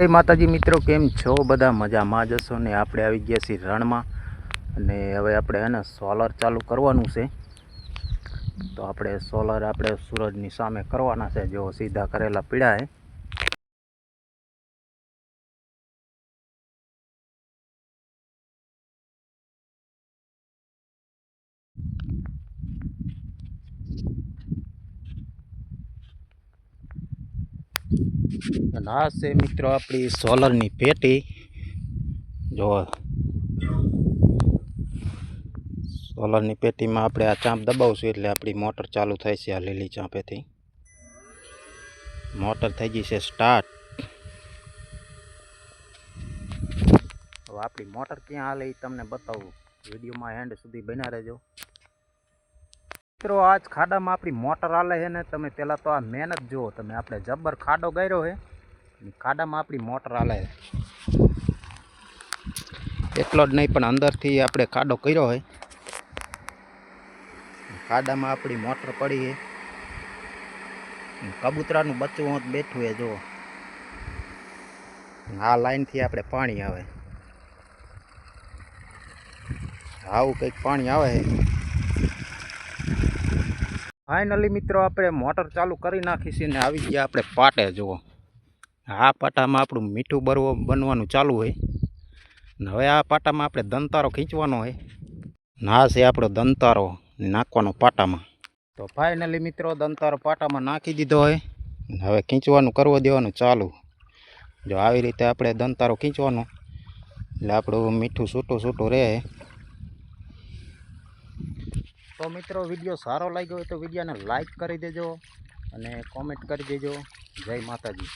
જય માતાજી, મિત્રો, કેમ છો? બધા મજામાં જ હશો ને? આપણે આવી ગયા છીએ રણમાં અને હવે આપણે એને સોલર ચાલુ કરવાનું છે. તો આપણે સોલર આપણે સૂરજની સામે કરવાના છે. જો સીધા કરેલા પીળા છે. અને આ છે મિત્રો આપણી સોલરની પેટી. જો સોલરની પેટીમાં આપણે આ ચાંપ દબાવશું એટલે આપણી મોટર ચાલુ થાય છે આ લીલી ચાંપેથી. મોટર થઈ ગઈ છે સ્ટાર્ટ હવે આપણી મોટર ક્યાં હાલે એ તમને બતાવું. વિડીયોમાં એન્ડ સુધી બન્યા રહેજો. મિત્રો, આજ ખાડામાં આપણી મોટર હાલે છે ને, તમે પહેલાં તો આ મહેનત જુઓ. તમે આપણે જબ્બર ખાડો ગાર્યો છે ખાડામાં આપણી મોટર હાલે છે. એટલો જ નહીં, પણ અંદરથી આપણે ખાડો કર્યો હોય ખાડામાં આપણી મોટર પડી છે. કબૂતરાનું બચ્ચું હોત બેઠું છે, જુઓ. આ લાઈનથી આપણે પાણી આવે. આવું કંઈક પાણી આવે ફાઇનલી મિત્રો, આપણે મોટર ચાલુ કરી નાખી છે ને આવી ગયા આપણે પાટે, જુઓ. આ પાટામાં આપણું મીઠું બરવો બનવાનું ચાલુ હોય. ને હવે આ પાટામાં આપણે દંતારો ખીંચવાનો હોય. ને છે આપણો દંતારો નાખવાનો પાટામાં. તો ફાઇનલી મિત્રો, દંતારો પાટામાં નાખી દીધો હોય. હવે ખીંચવાનું કરવો દેવાનું ચાલુ. જો આવી રીતે આપણે દંતારો ખીંચવાનો. એટલે આપણું મીઠું છૂટું છૂટું રહે. તો મિત્રો, વીડિયો સારો લાગ્યો હોય તો વિડીયોને લાઈક કરી દેજો અને કોમેન્ટ કરી દેજો. જય માતાજી.